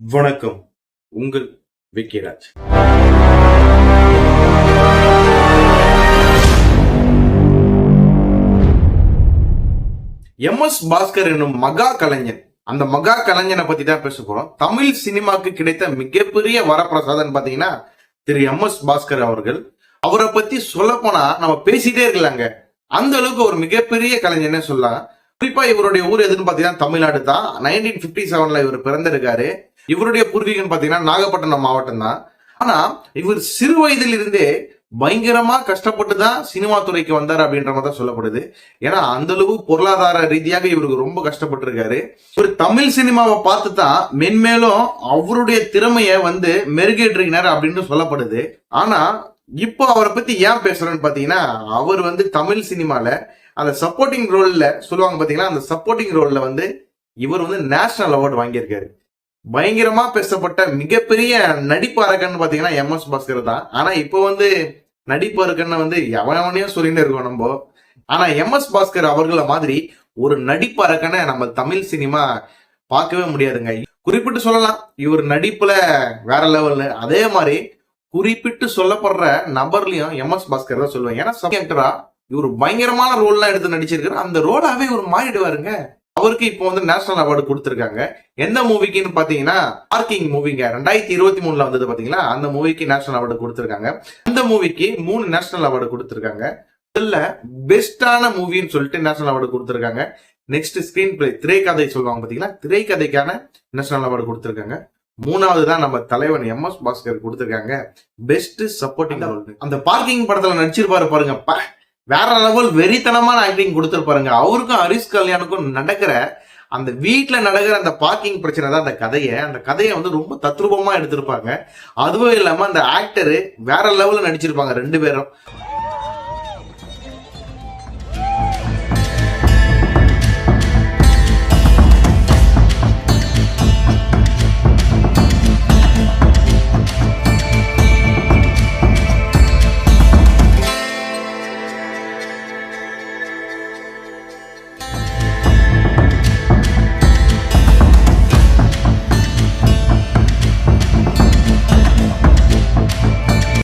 வணக்கம். உங்கள் விக்கிராஜ். M S Bhaskar என்னும் மகா கலைஞன். அந்த மகா கலைஞனை பத்தி தான் பேச போறோம். தமிழ் சினிமாக்கு கிடைத்த மிகப்பெரிய வரப்பிரசாதம் பாத்தீங்கன்னா திரு எம் எஸ் பாஸ்கர் அவர்கள். அவரை பத்தி சொல்ல போனா நம்ம பேசிட்டே இருக்கலாங்க. அந்த அளவுக்கு ஒரு மிகப்பெரிய கலைஞனே சொல்லலாம். குறிப்பா இவருடைய ஊர் எதுன்னு பாத்தீங்கன்னா தமிழ்நாடு தான். நைன்டீன் பிப்டி செவன்ல இவர் பிறந்திருக்காரு. இவருடைய பூர்வீகம் பார்த்தீங்கன்னா நாகப்பட்டினம் மாவட்டம் தான். ஆனா இவர் சிறு வயதில் இருந்தே பயங்கரமா கஷ்டப்பட்டு தான் சினிமா துறைக்கு வந்தார் அப்படின்ற மாதிரி தான் சொல்லப்படுது. ஏன்னா அந்த அளவு பொருளாதார ரீதியாக இவருக்கு ரொம்ப கஷ்டப்பட்டிருக்காரு. ஒரு தமிழ் சினிமாவை பார்த்து தான் மென்மேலும் அவருடைய திறமைய வந்து மெருகேற்றினார் அப்படின்னு சொல்லப்படுது. ஆனா இப்போ அவரை பத்தி ஏன் பேசுறேன்னு பாத்தீங்கன்னா அவர் வந்து தமிழ் சினிமால அந்த சப்போர்ட்டிங் ரோல்ல சொல்லுவாங்க பாத்தீங்கன்னா அந்த சப்போர்ட்டிங் ரோல்ல வந்து இவர் வந்து நேஷனல் அவார்டு வாங்கியிருக்காரு. பயங்கரமா பேசப்பட்ட மிகப்பெரிய நடிப்பு அரக்கன்னு பாத்தீங்கன்னா எம் எஸ் பாஸ்கர் தான். ஆனா இப்போ வந்து நடிப்பு அரக்கன்னு வந்து எவனவனையும் சொல்லிட்டு இருக்கோம் நம்ம. ஆனா எம் எஸ் பாஸ்கர் அவர்கள மாதிரி ஒரு நடிப்பு அரக்கனை நம்ம தமிழ் சினிமா பார்க்கவே முடியாதுங்க. குறிப்பிட்டு சொல்லலாம் இவர் நடிப்புல வேற லெவல்னு அதே மாதிரி குறிப்பிட்டு சொல்லப்படுற நபர்லயும் எம் எஸ் பாஸ்கர் தான் சொல்லுவேன் ஏன்னா சப்ஜெக்டரா இவர் பயங்கரமான ரோல்லாம் எடுத்து நடிச்சிருக்காரு. அந்த ரோலாவே இவர் மாறிடுவாருங்க. அவருக்கு இப்போ வந்து நேஷனல் அவார்டு கொடுத்துருக்காங்க. எந்த மூவிக்குன்னு பாத்தீங்கன்னா பார்க்கிங் மூவிங்க ரெண்டாயிரத்தி இருபத்தி மூணுல வந்தது பாத்தீங்களா அந்த மூவிக்கு நேஷனல் அவார்டு கொடுத்துருக்காங்க. அந்த மூவிக்கு மூணு நேஷனல் அவார்டு கொடுத்துருக்காங்க. இதுல பெஸ்டான மூவின்னு சொல்லிட்டு நேஷனல் அவார்டு கொடுத்துருக்காங்க. நெக்ஸ்ட் ஸ்கிரீன் பிளே திரைக்கதை சொல்லுவாங்க பாத்தீங்களா திரைக்கதைக்கான நேஷனல் அவார்டு கொடுத்துருக்காங்க. மூணாவது தான் நம்ம தலைவன் எம் எஸ் பாஸ்கர் கொடுத்துருக்காங்க. பெஸ்ட் சப்போர்ட்டிங் அந்த பார்க்கிங் படத்துல நடிச்சிருப்பாரு பாருங்க. வேற லெவல் வெறித்தனமான ஆக்டிங் கொடுத்துருப்பாருங்க அவருக்கும் ஹரிஷ் கல்யாணுக்கும் நடக்கிற அந்த வீட்டில் நடக்கிற அந்த பார்க்கிங் பிரச்சனை தான் அந்த கதையை. அந்த கதையை வந்து ரொம்ப தத்ரூபமா எடுத்திருப்பாங்க. அதுவும் இல்லாம அந்த ஆக்டரு வேற லெவல்ல நடிச்சிருப்பாங்க ரெண்டு பேரும்.